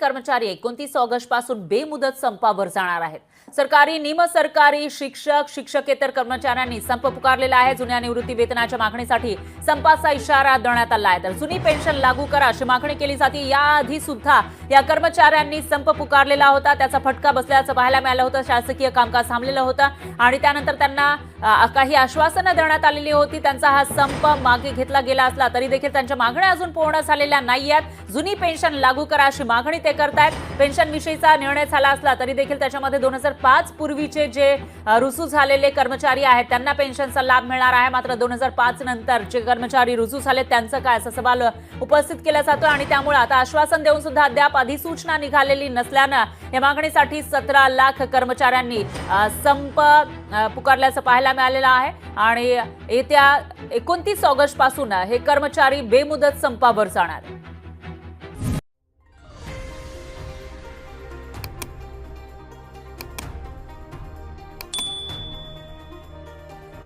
कर्मचारी एकोणतीस ऑगस्टपासून बेमुदत संपावर जाणार आहेत. सरकारी निमसरकारी शिक्षक शिक्षकेतर कर्मचाऱ्यांनी संप पुकारलेला आहे. जुन्या निवृत्ती वेतनाच्या मागणीसाठी संपाचा इशारा देण्यात आला आहे. तर जुनी पेन्शन लागू करा अशी मागणी केली जाते. याआधी सुद्धा या कर्मचाऱ्यांनी संप पुकारलेला होता. त्याचा फटका बसल्याचं पाहायला मिळालं होतं. शासकीय कामकाज थांबलेलं होतं आणि त्यानंतर त्यांना काही आश्वासनं देण्यात आलेली होती. त्यांचा हा संप मागे घेतला गेला असला तरी देखील त्यांच्या मागण्या अजून पूर्ण झालेल्या नाही आहेत जुनी पेन्शन लागू करा अशी मागणी ते करतायत. पेन्शन विषयीचा निर्णय झाला असला तरी देखील त्याच्यामध्ये दोन हजार पाच पूर्वीचे जे रुजू झालेले कर्मचारी आहेत त्यांना पेन्शनचा लाभ मिळणार आहे. मात्र दोन हजार पाच नंतर जे कर्मचारी रुजू झाले त्यांचं काय? असा सवाल उपस्थित केला जातो आणि त्यामुळे आता आश्वासन देऊन सुद्धा अद्याप अधिसूचना निघालेली नसल्यानं या मागणीसाठी सतरा लाख कर्मचाऱ्यांनी संप पुकारल्याचं पाहायला मिळालेलं आहे. आणि येत्या एकोणतीस ऑगस्टपासून हे कर्मचारी बेमुदत संपावर जाणार.